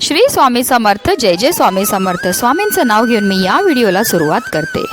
श्री स्वामी समर्थ जय जय स्वामी समर्थ. स्वामींचं नाव घेऊन मी या व्हिडिओला सुरुवात करते.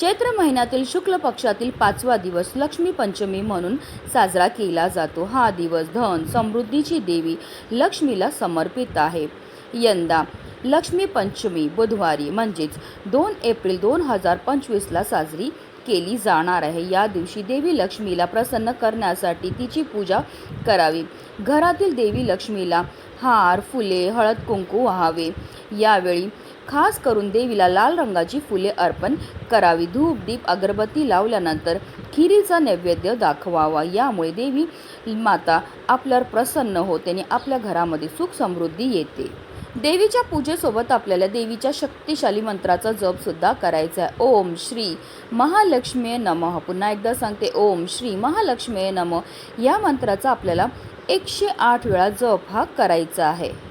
चैत्र महिन्यातील शुक्ल पक्षातील पाचवा दिवस लक्ष्मी पंचमी म्हणून साजरा केला जातो. हा दिवस धन समृद्धीची देवी लक्ष्मीला समर्पित आहे. यंदा लक्ष्मी पंचमी बुधवारी म्हणजेच दोन एप्रिल दोन हजार पंचवीसला साजरी केली जाणार आहे. या दिवशी देवी लक्ष्मीला प्रसन्न करण्यासाठी तिची पूजा करावी. घरातील देवी लक्ष्मीला हार फुले हळद कुंकू व्हावे. यावेळी खास करून देवीला लाल रंगाची फुले अर्पण करावी. धूप दीप अगरबत्ती लावल्यानंतर खिरीचा नैवेद्य दाखवावा. यामुळे देवी माता आपल्यावर प्रसन्न होते आणि आपल्या घरामध्ये सुख समृद्धी येते. देवीच्या पूजेसोबत आपल्याला देवीच्या शक्तिशाली मंत्राचा जप सुद्धा करायचा आहे. ओम श्री महालक्ष्मी नमः. पुन्हा एकदा सांगते ओम श्री महालक्ष्मी नम. या मंत्राचा आपल्याला एकशे आठ वेळा जप हा करायचा आहे.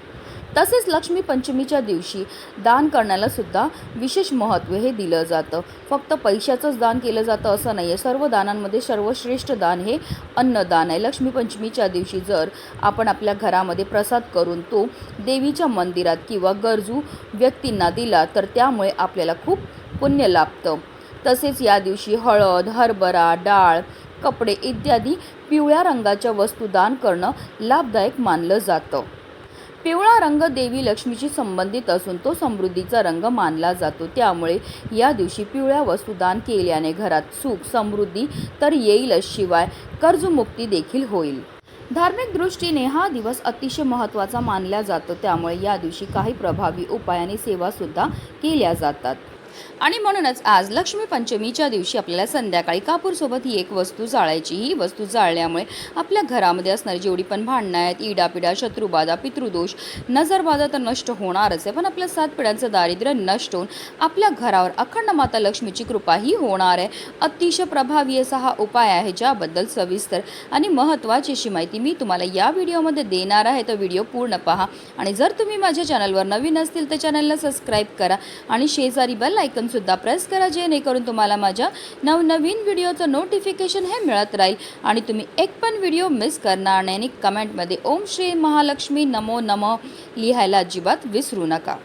तसेच लक्ष्मी पंचमीच्या दिवशी दान करण्याला सुद्धा विशेष महत्त्व हे दिलं जातं. फक्त पैशाचंच दान केलं जातं असं नाही आहे सर्व दानांमध्ये सर्वश्रेष्ठ दान हे अन्नदान आहे. लक्ष्मीपंचमीच्या दिवशी जर आपण आपल्या घरामध्ये प्रसाद करून तो देवीच्या मंदिरात किंवा गरजू व्यक्तींना दिला तर त्यामुळे आपल्याला खूप पुण्य लाभतं. तसेच या दिवशी हळद हरभरा डाळ कपडे इत्यादी पिवळ्या रंगाच्या वस्तू दान करणं लाभदायक मानलं जातं. पिवळा रंग देवी लक्ष्मीशी संबंधित असून तो समृद्धीचा रंग मानला जातो. त्यामुळे या दिवशी पिवळ्या वस्तू दान केल्याने घरात सुख समृद्धी तर येईलच. शिवाय कर्जमुक्ती देखील होईल. धार्मिक दृष्टीने हा दिवस अतिशय महत्त्वाचा मानला जातो. त्यामुळे या दिवशी काही प्रभावी उपाय आणि सेवासुद्धा केल्या जातात. आणि म्हणूनच आज लक्ष्मी पंचमीच्या दिवशी आपल्याला संध्याकाळी कापूरसोबत ही एक वस्तू जाळायची. ही वस्तू जाळल्यामुळे आपल्या घरामध्ये असणारी जेवढी पण भांडणं आहेत इडापिडा शत्रुबाधा पितृदोष नजरबाधा तर नष्ट होणारच आहे. पण आपल्या सात पिढ्यांचं दारिद्र्य नष्ट होऊन आपल्या घरावर अखंड माता लक्ष्मीची कृपाही होणार आहे. अतिशय प्रभावी असा हा उपाय आहे ज्याबद्दल सविस्तर आणि महत्त्वाची अशी माहिती मी तुम्हाला या व्हिडिओमध्ये देणार आहे. तर व्हिडिओ पूर्ण पहा आणि जर तुम्ही माझ्या चॅनलवर नवीन असतील तर चॅनलला सबस्क्राईब करा आणि शेजारी बेल सुद्धा प्रेस करा जेणेकरून तुम्हाला माझ्या नवनवीन व्हिडिओचं नोटिफिकेशन हे मिळत राहील. आणि तुम्ही एक पण व्हिडिओ मिस करणार नाही आणि कमेंटमध्ये ओम श्री महालक्ष्मी नमो नमो लिहायला अजिबात विसरू नका.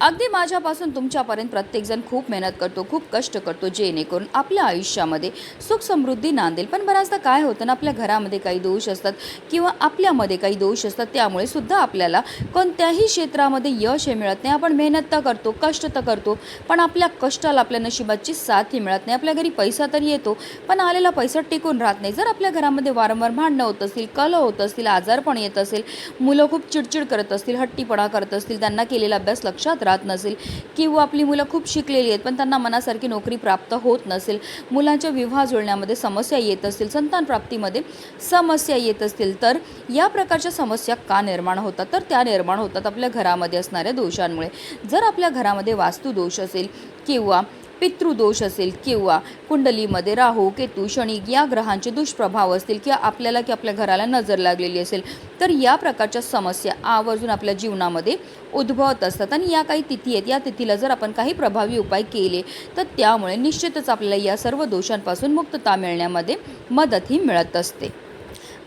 अगदी माझ्यापासून तुमच्यापर्यंत प्रत्येकजण खूप मेहनत करतो खूप कष्ट करतो जेणेकरून आपल्या आयुष्यामध्ये सुख समृद्धी नांदेल. पण बऱ्याचदा काय होतं ना आपल्या घरामध्ये काही दोष असतात किंवा आपल्यामध्ये काही दोष असतात त्यामुळे सुद्धा आपल्याला कोणत्याही क्षेत्रामध्ये यश हे मिळत नाही. आपण मेहनत तर करतो कष्ट तर करतो पण आपल्या कष्टाला आपल्या नशिबाची साथ ही मिळत नाही. आपल्या घरी पैसा तर येतो पण आलेला पैसा टिकून राहत नाही. जर आपल्या घरामध्ये वारंवार भांडणं होत असतील कल होत असतील आजारपण येत असेल मुलं खूप चिडचिड करत असतील हट्टीपणा करत असतील त्यांना केलेला अभ्यास लक्षात राहत नसेल किंवा आपली मुलं खूप शिकलेली आहेत पण त्यांना मनासारखी नोकरी प्राप्त होत नसेल. मुलांच्या विवाह जुळण्यामध्ये समस्या येत असतील संतान प्राप्तीमध्ये समस्या येत असतील तर या प्रकारच्या समस्या का निर्माण होतात? तर त्या निर्माण होतात आपल्या घरामध्ये असणाऱ्या दोषांमुळे. जर आपल्या घरामध्ये वास्तुदोष असेल किंवा पितृदोष असेल किंवा कुंडलीमध्ये राहू केतू शनी या ग्रहांचे दुष्प्रभाव असतील किंवा आपल्याला की आपल्या घराला नजर लागलेली असेल तर या प्रकारच्या समस्या आवर्जून आपल्या जीवनामध्ये उद्भवत असतात. आणि या काही तिथी आहेत या तिथीला जर आपण काही प्रभावी उपाय केले तर त्यामुळे निश्चितच आपल्याला या सर्व दोषांपासून मुक्तता मिळण्यामध्ये मदतही मिळत असते.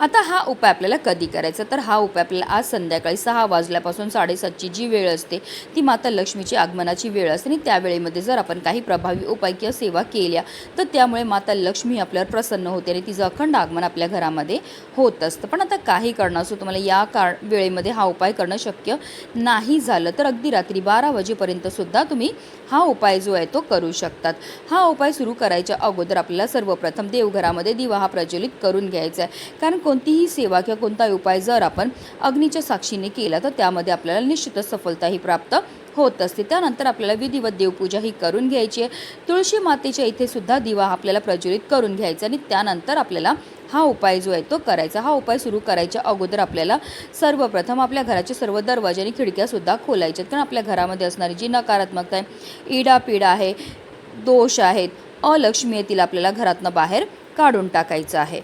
आता हा उपाय आपल्याला कधी करायचा? तर हा उपाय आपल्याला आज संध्याकाळी सहा वाजल्यापासून साडेसातची जी वेळ असते ती माता लक्ष्मीची आगमनाची वेळ असते. आणि त्या वेळेमध्ये जर आपण काही प्रभावी उपाय किंवा सेवा केल्या तर त्यामुळे माता लक्ष्मी आपल्यावर प्रसन्न होते आणि तिचं अखंड आगमन आपल्या घरामध्ये होत असतं. पण आता काही कारण असो तुम्हाला या काळ वेळेमध्ये हा उपाय करणं शक्य नाही झालं तर अगदी रात्री बारा वाजेपर्यंत सुद्धा तुम्ही हा उपाय जो आहे तो करू शकतात. हा उपाय सुरू करायच्या अगोदर आपल्याला सर्वप्रथम देवघरामध्ये दिवा हा प्रज्वलित करून घ्यायचा आहे. कारण कोणतीही सेवा किंवा कोणताही उपाय जर आपण अग्नीच्या साक्षीने केला तर त्यामध्ये आपल्याला निश्चितच सफलताही प्राप्त होत असते. त्यानंतर आपल्याला विधिवत देवपूजा ही करून घ्यायची आहे. तुळशी मातेच्या इथे सुद्धा दिवा आपल्याला प्रज्वलित करून घ्यायचा आणि त्यानंतर आपल्याला हा उपाय जो आहे तो करायचा. हा उपाय सुरू करायच्या अगोदर आपल्याला सर्वप्रथम आपल्या घराचे सर्व दरवाजे आणि खिडक्यासुद्धा खोलायच्या कारण आपल्या घरामध्ये असणारी जी नकारात्मकता आहे इडापिडा आहे दोष आहेत अलक्ष्मी येतील आपल्याला घरातनं बाहेर काढून टाकायचं आहे.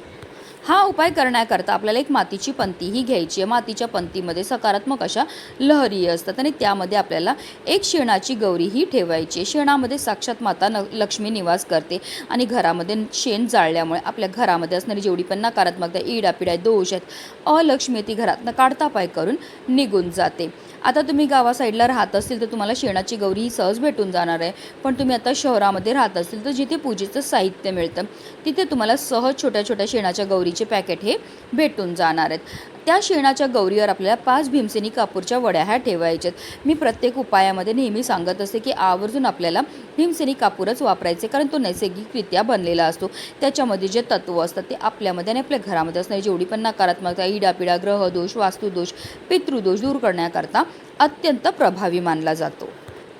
हा उपाय करण्याकरता आपल्याला एक मातीची पंती ही घ्यायची आहे. मातीच्या पंतीमध्ये सकारात्मक अशा लहरी असतात आणि त्यामध्ये आपल्याला एक शेणाची गौरी ही ठेवायची आहे. शेणामध्ये साक्षात माता न लक्ष्मी निवास करते आणि घरामध्ये शेण जाळल्यामुळे आपल्या घरामध्ये असणारी जेवढी पण नकारात्मकता इडापिडा दोष आहेत अलक्ष्मी ती घरातनं काढता पाय करून निघून जाते. आता तुम्ही गावा साईडला राहत असतील तर तुम्हाला शेणाची गौरी ही सहज भेटून जाणार आहे. पण तुम्ही आता शहरामध्ये राहत असतील तर जिथे पूजेचं साहित्य मिळतं तिथे तुम्हाला सहज छोट्या छोट्या शेणाच्या गौरीचे पॅकेट हे भेटून जाणार आहेत. त्या शेणाच्या गौरीवर आपल्याला पाच भीमसेनी कापूरच्या वड्या ह्या ठेवायच्यात. मी प्रत्येक उपायामध्ये नेहमी सांगत असते की आवर्जून आपल्याला भीमसेनी कापूरच वापरायचे कारण तो नैसर्गिकरित्या बनलेला असतो. त्याच्यामध्ये जे तत्त्व असतात ते आपल्यामध्ये आणि आपल्या घरामध्ये असणारी जेवढी पण नकारात्मकता इडापिडा ग्रहदोष वास्तुदोष पितृदोष दूर करण्याकरता अत्यंत प्रभावी मानला जातो.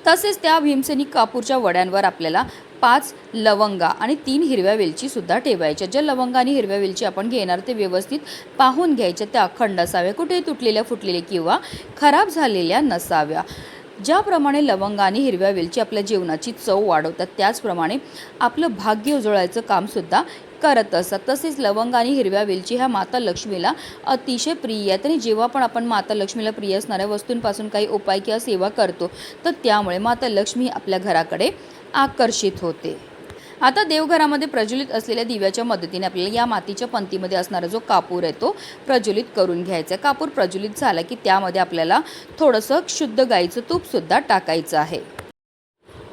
तसेच त्या भीमसेनी कापूरच्या वड्यांवर आपल्याला पाच लवंगा आणि तीन हिरव्या वेलचीसुद्धा ठेवायच्या. ज्या लवंगा आणि हिरव्या वेलची आपण घेणार ते व्यवस्थित पाहून घ्यायच्या त्या अखंड असाव्या. कुठे तुटलेल्या फुटलेल्या किंवा खराब झालेल्या नसाव्या. ज्याप्रमाणे लवंगा आणि हिरव्या वेलची आपल्या जेवणाची चव वाढवतात त्याचप्रमाणे आपलं भाग्य उजळायचं कामसुद्धा करत असतात तसेच लवंग आणि हिरव्या वेलची ह्या माता लक्ष्मीला अतिशय प्रिय आहेत आणि जेव्हा पण आपण माता लक्ष्मीला प्रिय असणाऱ्या वस्तूंपासून काही उपाय किंवा सेवा करतो तर त्यामुळे माता लक्ष्मी आपल्या घराकडे आकर्षित होते. आता देवघरामध्ये प्रज्वलित असलेल्या दिव्याच्या मदतीने आपल्याला या मातीच्या पंतीमध्ये असणारा जो कापूर आहे तो प्रज्वलित करून घ्यायचा आहे. कापूर प्रज्वलित झाला की त्यामध्ये आपल्याला थोडंसं शुद्ध गाईचं तूपसुद्धा टाकायचं आहे.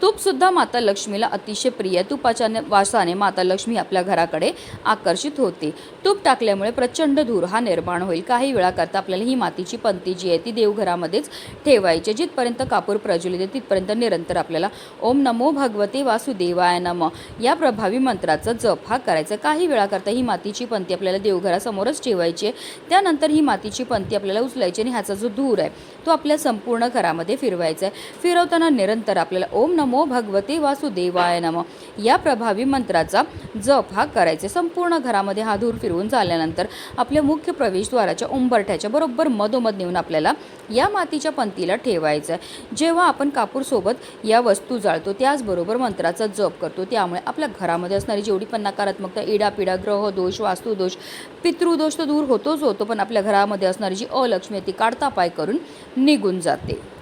तूपसुद्धा माता लक्ष्मीला अतिशय प्रिय. आहे तुपाच्या वासाने माता लक्ष्मी आपल्या घराकडे आकर्षित होते. तूप टाकल्यामुळे प्रचंड धूर हा निर्माण होईल. काही वेळाकरता आपल्याला ही मातीची पंथी जी आहे ती देवघरामध्येच ठेवायची जिथपर्यंत कापूर प्रज्वलित आहे तिथपर्यंत निरंतर आपल्याला ओम नमो भगवते वासुदेवाय नम या प्रभावी मंत्राचा जप हा करायचा आहे. काही वेळाकरता ही मातीची पंथी आपल्याला देवघरासमोरच ठेवायची आहे. त्यानंतर ही मातीची पंथी आपल्याला उचलायची आणि ह्याचा जो धूर आहे तो आपल्या संपूर्ण घरामध्ये फिरवायचा आहे. फिरवताना निरंतर आपल्याला ओम नमो भगवते वासुदेवाय नम. या प्रभावी मंत्राचा जप हा करायचा. आहे. संपूर्ण घरामध्ये हा धूर फिरवून झाल्यानंतर आपल्या मुख्य प्रवेशद्वाराच्या उंबरठ्याच्या बरोबर मधोमध नेऊन आपल्याला या मातीच्या पंतीला ठेवायचं आहे जेव्हा आपण कापूरसोबत या वस्तू जाळतो त्याचबरोबर मंत्राचा जप करतो. त्यामुळे आपल्या घरामध्ये असणारी जेवढी पण नकारात्मकता इडापिडा ग्रह दोष वास्तुदोष पितृदोष तर दूर होतोच होतो पण आपल्या घरामध्ये असणारी जी अलक्ष्मी ती काढता पाय करून निघून जाते.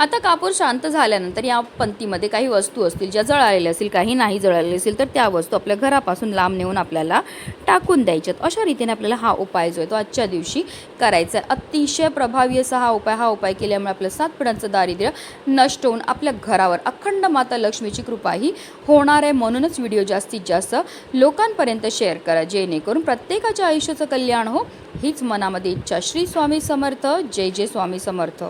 आता कापूर शांत झाल्यानंतर या पंक्तीमध्ये काही वस्तू असतील ज्या जळालेल्या असतील काही नाही जळालेले असतील तर त्या वस्तू आपल्या घरापासून लांब नेऊन आपल्याला टाकून द्यायच्यात. अशा रीतीने आपल्याला हा उपाय जो आहे तो आजच्या दिवशी करायचा आहे. अतिशय प्रभावी असा हा उपाय हा उपाय केल्यामुळे आपलं सात पिढ्यांचं दारिद्र्य नष्ट होऊन आपल्या घरावर अखंड माता लक्ष्मीची कृपा ही होणार आहे. म्हणूनच व्हिडिओ जास्तीत जास्त लोकांपर्यंत शेअर करा जेणेकरून प्रत्येकाच्या आयुष्याचं कल्याण हो. हीच मनामध्ये इच्छा. श्री स्वामी समर्थ. जय जय स्वामी समर्थ.